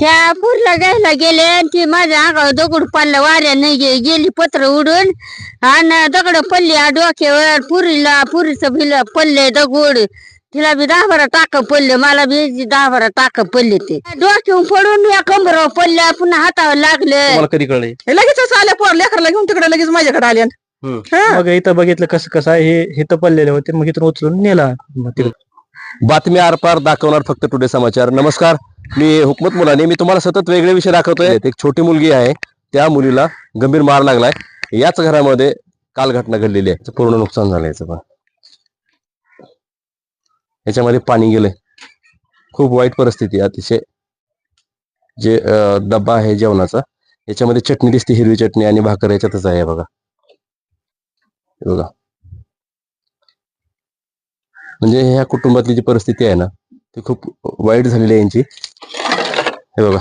त्या पूरला घ्यायला गेले आणि ती माझ्या अंगावर दगड पडला वाऱ्याने गे- गेली पत्र उडून आणि दगड पडली आ डोक्यावर. पुरीला पुरीचं बिल पडले दगड. तिला बी दहा बारा टाक पडले मला बी दहा बारा टाक पडले ते. डोक्यावर पडून या कंबरावर पडल्या पुन्हा हातावर लागले. तुम्हाला कधी कळले हे? लगेच आल्या पोर लेकराला घेऊन तिकडे लगेच माझ्याकडे आल्या हा. मग इथं बघितलं कसं कसं आहे हे इथं पडलेले होते मग इथून उचलून नेला. मग तिकडे बातम्या आरपार दाखवणार फक्त टुडे समाचार. नमस्कार. मी हुकमत मुलाने मी तुम्हाला सतत वेगळे विषय दाखवतोय. एक छोटी मुलगी आहे त्या मुलीला गंभीर मार लागलाय. याच घरामध्ये काल घटना घडलेली आहे. पूर्ण नुकसान झालं याचं पण. याच्यामध्ये पाणी गेलंय. खूप वाईट परिस्थिती अतिशय जे डब्बा आहे जेवणाचा याच्यामध्ये चटणी दिसते हिरवी चटणी आणि भाकर याच्यातच आहे बघा. बघा. म्हणजे ह्या कुटुंबातली जी परिस्थिती आहे ना ती खूप वाईट झालेली आहे यांची. हे बघा.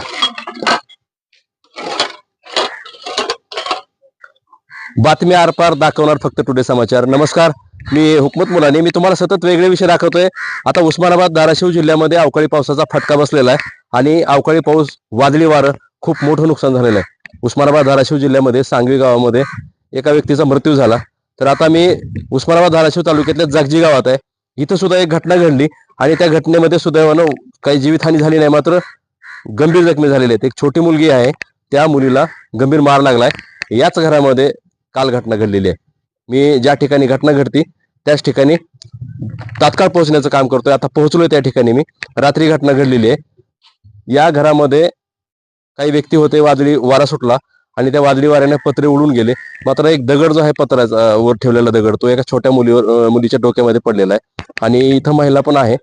बातमी आरपार दाखवणार फक्त टुडे समाचार. नमस्कार मी हुकमत मुलाने. मी तुम्हाला सतत वेगळे विषय दाखवतोय. आता उस्मानाबाद धाराशिव जिल्ह्यामध्ये अवकाळी पावसाचा फटका बसलेला आहे आणि अवकाळी पाऊस वादळी वारं खूप मोठं नुकसान झालेलं आहे. उस्मानाबाद धाराशिव जिल्ह्यामध्ये सांगवी गावामध्ये एका व्यक्तीचा मृत्यू झाला. तर आता मी उस्मानाबाद धाराशिव तालुक्यातल्या जागजी गावात आहे. इथं सुद्धा एक घटना घडली आणि त्या घटनेमध्ये सुदैवानं काही जीवितहानी झाली नाही. मात्र गंभीर जखमी झालेले आहेत. एक छोटी मुलगी आहे. त्या मुलीला गंभीर मार लागलाय. याच घरामध्ये काल घटना घडलेली आहे. मी ज्या ठिकाणी घटना घडती त्याच ठिकाणी तात्काळ पोहोचण्याचं काम करतोय. आता पोहोचलोय त्या ठिकाणी मी. रात्री घटना घडलेली आहे. या घरामध्ये काही व्यक्ती होते वादळी वारा सुटला आणि त्या वादळी वाऱ्याने पत्रे उडून गेले. मात्र एक दगड जो आहे पत्राचा वर ठेवलेला दगड तो एका छोट्या मुलीवर मुलीच्या डोक्यामध्ये पडलेला आहे. आणि इथं महिला पण आहे.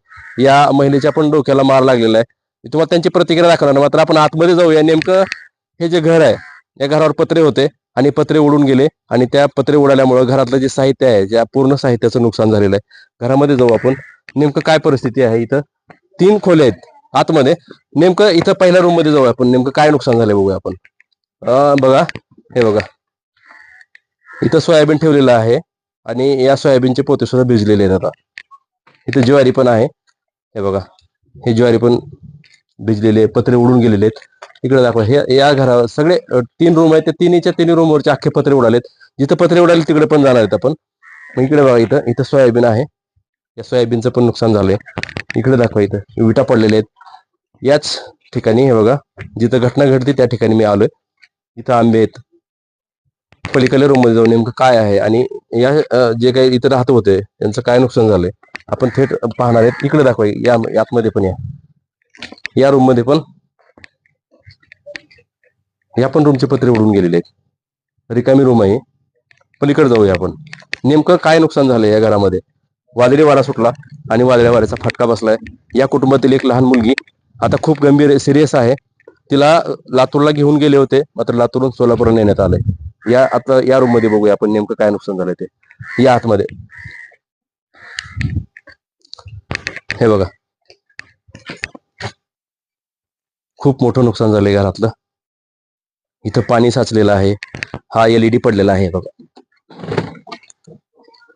या महिलेच्या पण डोक्याला मार लागलेला आहे. मी तुम्हाला त्यांची प्रतिक्रिया दाखवणार मात्र आपण आतमध्ये जाऊया. नेमकं हे जे घर आहे या घरावर पत्रे होते आणि पत्रे उडून गेले आणि त्या पत्रे उडाल्यामुळे घरातलं जे साहित्य आहे ज्या पूर्ण साहित्याचं नुकसान झालेलं आहे घरामध्ये जाऊ आपण. नेमकं काय परिस्थिती आहे इथं? तीन खोले आहेत आतमध्ये. नेमकं इथं पहिल्या रूममध्ये जाऊ आपण. नेमकं काय नुकसान झालंय बघूया आपण. बघा. हे बघा. इथं सोयाबीन ठेवलेलं आहे आणि या सोयाबीनचे पोते सुद्धा भिजलेले आहेत आता. इथं ज्वारी पण आहे. हे बघा. हे ज्वारी पण भिजलेले पत्रे उडून गेलेले आहेत. इकडे दाखवा हे या घरावर सगळे तीन रूम आहेत. त्या तिन्हीच्या तिन्ही रूमवरचे अख्खे पत्रे उडालेत. जिथं पत्रे उडाले तिकडे पण जाणार आहेत आपण. मग इकडे बघा इथं इथं सोयाबीन आहे. या सोयाबीनचं पण नुकसान झालंय. इकडे दाखवा इथं विटा पडलेले आहेत. याच ठिकाणी हे बघा जिथं घटना घडते त्या ठिकाणी मी आलोय. इथं आंबे आहेत. पलीकडल्या रूममध्ये जाऊन नेमकं काय आहे आणि या जे काही इथं राहत होते त्यांचं काय नुकसान झालंय? आपण थेट पाहणार आहेत. इकडे दाखवा या यातमध्ये पण या. या रूममध्ये पण या पण रूमचे पत्रे उडून गेलेले आहेत. रिकामी रूम आहे. पलीकडे जाऊया आपण. नेमकं काय नुकसान झालं या घरामध्ये? वादळी वारा सुटला आणि वादळ्या वाऱ्याचा फटका बसलाय. या कुटुंबातील एक लहान मुलगी आता खूप गंभीर सिरियस आहे. तिला लातूरला घेऊन गेले होते मात्र लातूरून सोलापूर नेण्यात आलंय. या आता या रूममध्ये बघूया आपण नेमकं काय नुकसान झालंय ते. या आतमध्ये. हे बघा. खूप मोठं नुकसान झालंय घरातलं. इथं पाणी साचलेलं आहे. हा एलईडी पडलेला आहे बघा.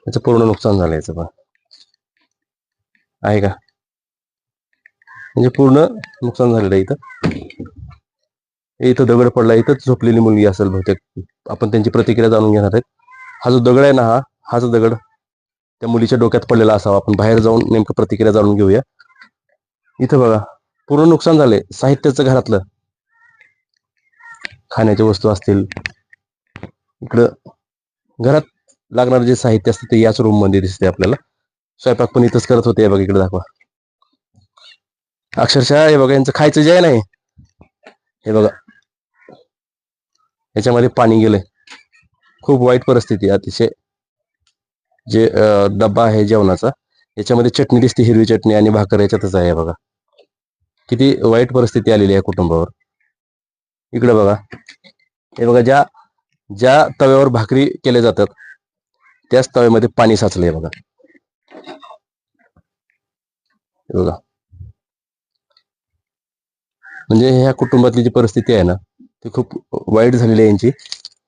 याचं पूर्ण नुकसान झालं याचं पण. आहे का? म्हणजे पूर्ण नुकसान झालेलं आहे इथं. इथं दगड पडला इथंच झोपलेली मुलगी असेल बहुतेक. आपण त्यांची प्रतिक्रिया जाणून घेणार आहेत. हा जो दगड आहे ना हा हा जो दगड त्या मुलीच्या डोक्यात पडलेला असावा. आपण बाहेर जाऊन नेमकं प्रतिक्रिया जाणून घेऊया. इथं बघा. पूर्ण नुकसान झालंय साहित्याचं घरातलं. खाण्याच्या वस्तू असतील. इकडं घरात लागणारं जे साहित्य असतं ते याच रूममध्ये दिसते आपल्याला. स्वयंपाक पण इथंच करत होते हे बघा इकडे दाखवा. अक्षरशः हे बघा यांचं खायचं जे आहे. नाही हे बघा. याच्यामध्ये पाणी गेलंय. खूप वाईट परिस्थिती अतिशय. जे डब्बा आहे जेवणाचा याच्यामध्ये चटणी दिसते हिरवी चटणी आणि भाकर याच्यातच आहे बघा. किती वाईट परिस्थिती आलेली आहे कुटुंबावर. इकडे बघा. हे बघा ज्या ज्या तव्यावर भाकरी केल्या जातात त्याच तव्यामध्ये पाणी साचलंय बघा. हे बघा. म्हणजे ह्या कुटुंबातली जी परिस्थिती आहे ना ती खूप वाईट झालेली आहे यांची.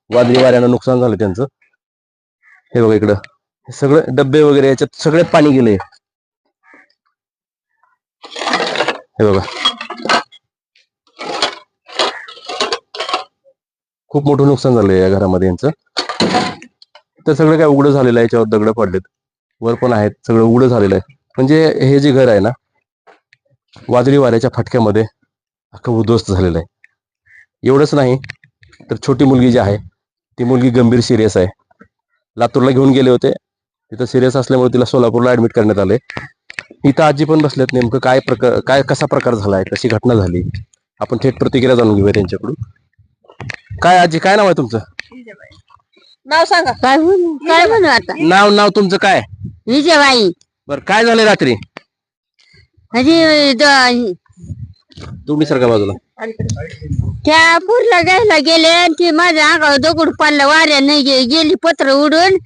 वादळी वाऱ्यानं नुकसान झालं त्यांचं. हे बघा इकडं. हे सगळं डब्बे वगैरे याच्यात सगळ्यात पाणी गेलंय. हे बघा. खूप मोठं नुकसान झालंय या घरामध्ये यांचं. तर सगळं काय उघडं झालेलं आहे याच्यावर दगड पडलेत. वर पण आहेत सगळं उघडं झालेलं आहे. म्हणजे हे जे घर आहे ना वादळी वाऱ्याच्या फटक्यामध्ये अख्खं उद्ध्वस्त झालेलं आहे. एवढंच नाही तर छोटी मुलगी जी आहे ती मुलगी गंभीर सिरियस आहे. लातूरला घेऊन गेले होते. तिथं सिरियस असल्यामुळे तिला सोलापूरला ऍडमिट करण्यात आले इथं आजी पण बसलेत नेमकं काय प्रकार काय कसा प्रकार झालाय कशी घटना झाली? आपण थेट प्रतिक्रिया जाणून घेऊया त्यांच्याकडून. काय आजी काय नाव आहे तुमचं? नाव सांगा. काय म्हणू काय म्हणू आता? नाव नाव तुमचं काय? विजयबाई. बरं काय झालं रात्री? द- तुम्ही सारखा बाजूला त्या पूरला घ्यायला गेले आणि ती माझ्या अंगावर दगड पडला वाऱ्याने गे- गेली पत्र उडून.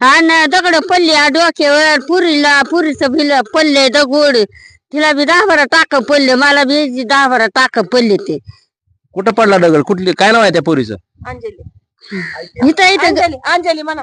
आणि दगड पडली आ डोक्यावर पुरीला पुरीचं भिल पडले दगड. तिला बी दहा बारा टाक पडले मला बी दहा बारा टाक पडले ते. कुठं पडला दगड? कुठली काय नाव आहे त्या पोरीचं? अंजली. इथं इथं अंजली अंजली म्हणा.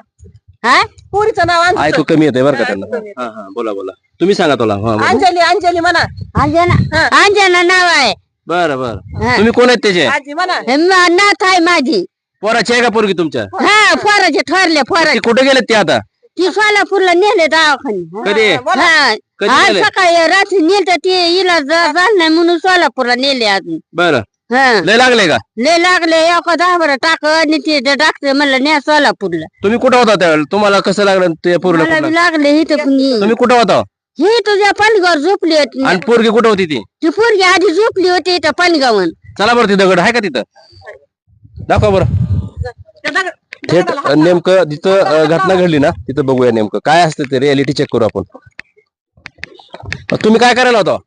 हा? पुरीचं नाव अंजली ऐकू कमी येते बरं का त्यांना. हा हा बोला बोला. तुम्ही सांगा तुला हा बोला. अंजली अंजली म्हणा. अंजना अंजना नाव आहे. बरं बरं. हा. तुम्ही कोण आहेत त्याचे? आजी म्हणा. हे मा- नाथ आहे माझी. पोराची आहे का पोरगी तुमच्या? हा पोराचे ठरले ते पोराचे. कुठे गेलेत ते आता? ती सोलापूरला नेले दवाखाने कधी? हा कधी आज गेले सकाळी रात्री नेलं ते इलाज झाला नाही म्हणून सोलापूरला नेले अजून. बरं. हा. लय लागले का? लय लागले एका दहा बरं टाक आणि ते डॉक्टर म्हणलं न्या सोलापूरला. तुम्ही कुठं होता त्यावेळेला? तुम्हाला कसं लागलं ते पोरीला मला बी कुठलं? लागले इथं तुम्ही कुठं होता? हे तुझ्या पालगावर झोपली होती. आणि पोरगी कुठं होती ती? ती पोरगी आधी झोपली होती इथं पालगावन चला बरं ती दगड आहे का तिथं? दाखवा बरं. थेट अ, नेमकं जिथं अ, घटना घडली ना? तिथं बघूया नेमकं. काय असतं ते रियालिटी चेक करू आपण. अ, तुम्ही काय करायला होता?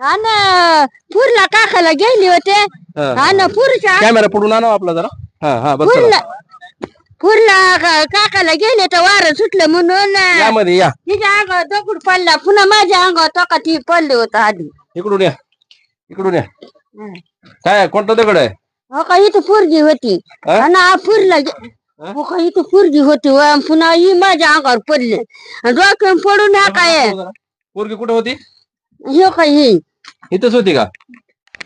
आणि पुरला काकाला गेली होते. आणि पुरच्या कॅमेरा पडून आणा आपला जरा. हा हा बघ चला. पुरला पुरला का- काकाला गेले तर वारं सुटलं म्हणून यामध्ये या तिच्या अंगावर दगड पडला पुन्हा माझ्या अंगावर तो का ती पडले होतं आधी इकडून या इकडून या काय कोणता दगड आहे हो का इथं पोरगी होती? आणि हा पुरला गे- हा? हो का इथं पोरगी होती व पुन्हा ही माझ्या अंगावर पडले आणि डोक्यावर पडून हा काय पोरगी कुठं होती हे हे इथंच होती का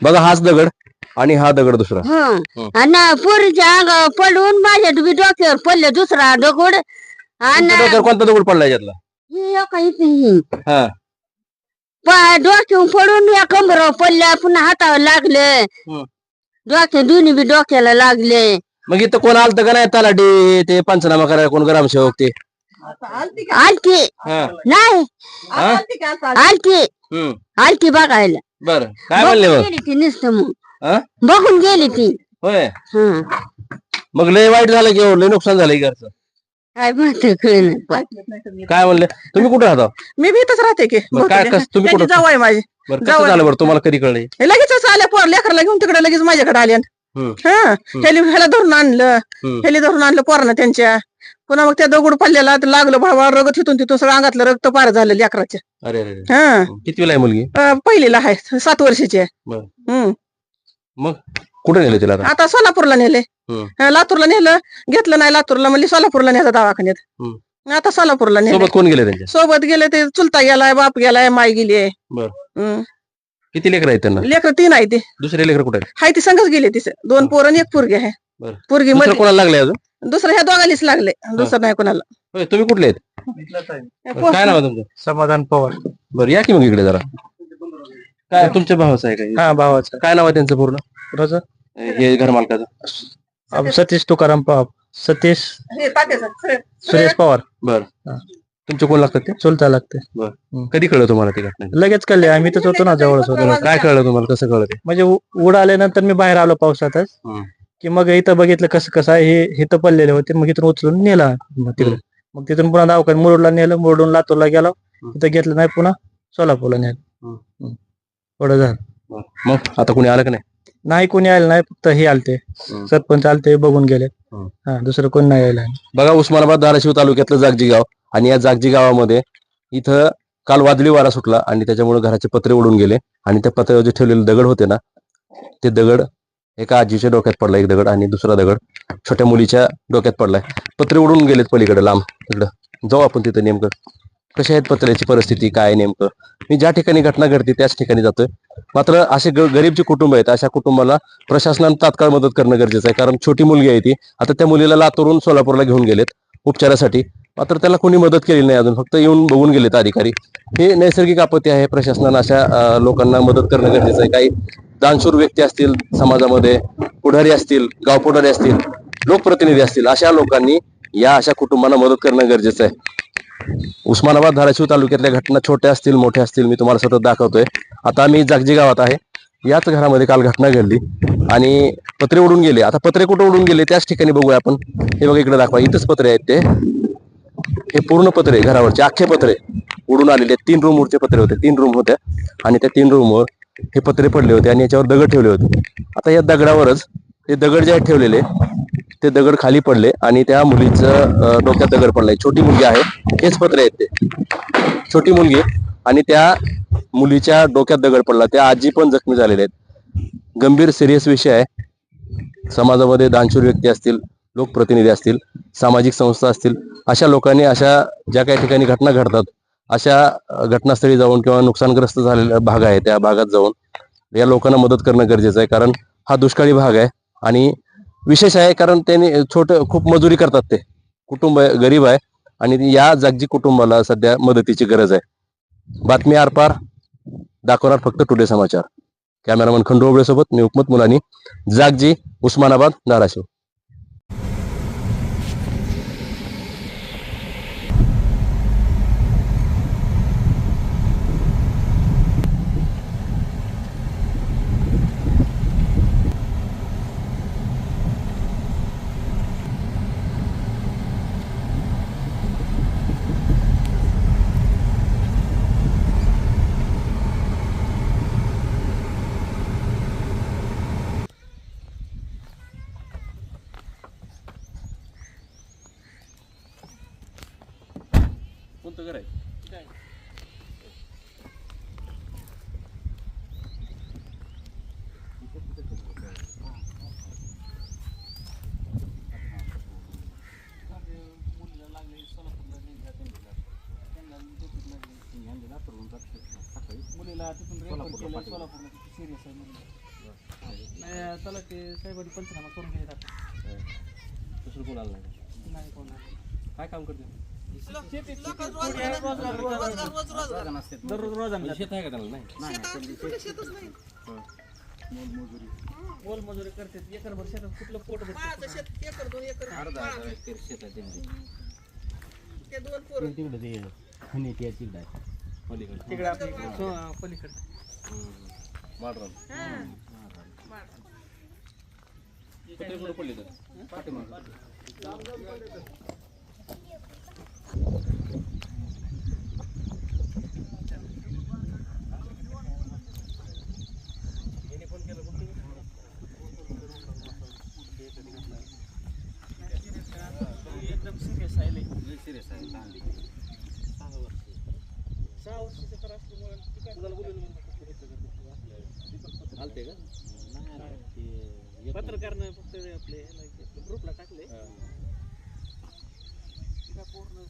बघा हाच दगड आणि हा दगड दुसरा हं. आणि पोरीच्या अंगावर पडून माझ्या बी डोक्यावर पडले दुसरा दगड आणि डोक्यावर कोणता दगड पडला याच्यातला हे हो का इथं हे. हा पा- डोक्यावर पडून या कमरावर पडल्या पुन्हा हातावर लागले हं. डोक्या दोन्ही बी डोक्याला लागले मग इथं कोण आलत का नाही तलाठी ते पंचनामा करायला कोण ग्रामसेवक ते आलती का? आलती हा नाही? आलती का? आलती. आलती हम्म आलती बघायला बर. काय म्हणले बघून मग? गेली ती नुसतं मग. हा? बघून गेली ती. होय. हं. मग लय वाईट झालं की हो, लय नुकसान झालं घरचं काय पण काय म्हणले? तुम्ही कुठे राहता? मी इथंच राहते की. मग काय कस तुम्ही कुठं जाऊ आहे माझी. बरं कसं. झालं बरं? तुम्हाला कधी कळलं हे? हे लगेचच आल्या पोर लेकराला घेऊन तिकडे लगेच माझ्याकडे आल्या हम्म. हा. ह्याला ह्याला धरून आणलं. हम्म. ह्याला धरून आणलं पोरानं त्यांच्या. पुन्हा मग त्या दगड पडलेला लागलं भावा रगत तिथून तिथून सगळं अंगातलं रक्त पार झालं लेकराच्या अरे अरे अरे. हा. आहे मुलगी? अं, पहिलीला आहे सात वर्षाची आहे. बरं. हम्म. मग कुठे नेलं तिला आता? आता सोलापूरला नेले. हम्म. अं, लातूरला नेलं घेतलं नाही लातूरला म्हणली सोलापूरला नेलं दवाखान्यात. आता सोलापूरला नेलं. सोबत कोण गेले त्यांच्या? सोबत गेले ते चुलता गेलाय बाप गेलाय माय गेली आहे बरं. किती लेकर आहेत त्यांना? लेकरं तीन आहे ते. दुसरे लेकर कुठे आहेत? हाय ती संघच गेले तिचे दोन पोरं आणि एक पोरगी आहे. बरं. पोरगी दुसरं मध्ये कोणाला लागले अजून? दुसरं ह्या दोघांनीच लागले. दुसरं नाही कोणाला. होय तुम्ही कुठले आहेत? काय नाव आहे तुमचं? समाधान पवार. बरं या की मग इकडे जरा. काय तुमच्या भावाचं आहे का हा? भावाचा काय नाव आहे त्यांचं पूर्ण? हे घर मालकाचं. अं, सतीश तुकाराम पवार सतीश हे तात्याचं, सुरेश. पवार. बर. हा. तुमचे कोण लागतात ते? चुलता लागते. कधी कळलं तुम्हाला ते घटना? लगेच कळले आम्ही तर होतो ना जवळच होतो. काय कळलं तुम्हाला? कसं कळलं ते? म्हणजे उ- उड आल्यानंतर मी बाहेर आलो पावसातच. हम्म. की मग इथं बघितलं कसं कसं आहे हे इथं पडलेले होते मग इथून उचलून नेला. मग तिकडे. मग तिथून पुन्हा दवाखान्यात मुरुडला नेलं मुरुडून लातूरला गेलो. तिथं घेतलं नाही पुन्हा सोलापूरला नेलं. एवढं झालं. मग आता कोणी आलं का नाही? नाही कोणी आलं नाही फक्त हे आलते. सरपंच आलते बघून गेले. हा दुसरं कोणी नाही आलं. बघा उस्मानाबाद धाराशिव तालुक्यातलं जागजी गाव आणि या जागजी गावामध्ये इथं काल वादळी वारा सुटला आणि त्याच्यामुळे घराचे पत्रे उडून गेले आणि त्या पत्र्यावर जे ठेवलेले दगड होते ना ते दगड एका आजीच्या डोक्यात पडला एक दगड आणि दुसरा दगड. छोट्या मुलीच्या डोक्यात पडलाय. पत्रे उडून गेलेत पलीकडे लांब तिकडं. जाऊ आपण तिथं नेमकं. कशा आहेत पत्र्याची परिस्थिती काय नेमकं? मी ज्या ठिकाणी घटना घडते त्याच ठिकाणी जातोय. मात्र असे गरीब जे कुटुंब आहेत अशा कुटुंबाला प्रशासनानं तात्काळ मदत करणं गरजेचं आहे. कारण छोटी मुलगी आहे ती. आता त्या मुलीला लातूरून सोलापूरला घेऊन गेलेत उपचारासाठी. मात्र त्याला कोणी मदत केलेली नाही अजून. फक्त येऊन बघून गेलेत अधिकारी. हे नैसर्गिक आपत्ती आहे. प्रशासनानं अशा लोकांना मदत करणं गरजेचं आहे. काही दानशूर व्यक्ती असतील समाजामध्ये पुढारी असतील गाव पुढारी असतील लोकप्रतिनिधी असतील अशा लोकांनी या अशा कुटुंबांना मदत करणं गरजेचं आहे. उस्मानाबाद धाराशिव तालुक्यातल्या घटना छोट्या असतील मोठ्या असतील मी तुम्हाला सतत दाखवतोय. आता आम्ही जागजी गावात आहे. याच घरामध्ये काल घटना घडली आणि पत्रे उडून गेले. आता पत्रे कुठे उडून गेले त्याच ठिकाणी बघूया आपण. हे बघा इकडे दाखवा. इथंच पत्रे आहेत ते. हे पूर्ण पत्रे घरावरचे अख्खे पत्रे उडून आलेले तीन रूमवरचे पत्रे होते. तीन रूम होत्या. आणि त्या तीन रूमवर हे पत्रे पडले होते आणि याच्यावर दगड ठेवले होते. आता या दगडावरच ते दगड जे आहेत ठेवलेले ते दगड खाली पडले आणि त्या मुलीचं डोक्यात दगड पडलाय. छोटी मुलगी आहे हेच पत्रे आहेत ते. छोटी मुलगी आणि त्या मुलीच्या डोक्यात दगड पडला. त्या आजी पण जखमी झालेल्या आहेत. गंभीर सिरियस विषय आहे. समाजामध्ये दानशूर व्यक्ती असतील लोकप्रतिनिधी असतील सामाजिक संस्था असतील अशा लोकांनी अशा ज्या काही ठिकाणी घटना घडतात अशा घटनास्थळी जाऊन किंवा नुकसानग्रस्त झालेला भाग आहे त्या भागात जाऊन या लोकांना मदत करणं गरजेचं आहे. कारण हा दुष्काळी भाग आहे आणि विशेष आहे कारण त्यांनी छोट खूप मजुरी करतात ते. कुटुंब गरीब आहे आणि या जागजी कुटुंबाला सध्या मदतीची गरज आहे. बातमी आरपार दाखवणार फक्त टुडे समाचार. कॅमेरामन खंडोबळे सोबत मी हुकमत मुलानी जागजी उस्मानाबाद धाराशिव कोणतं घर आहे? मुलीला तिथून रेफर केलं सोलापूरला सिरियस आहे नाही? चला ते साहेबांनी पंचनामा करून घेत आता दुसरं कोण आलं नाही. कोण. काय काम करते? दररोज रोज आहे, दररोज शेत आहे का त्याला नाही मोलमजुरी करते एकरभर शेतात कुठलं पोट माझं शेत एकर दोन एकर तिकडे ते हनी पोरं. तिकडे आपली सो- पलीकडे माडरान पत्रे कुठं पडले तर पत्रकारनं फक्त आपले ग्रुपला टाकले. काय पूर्ण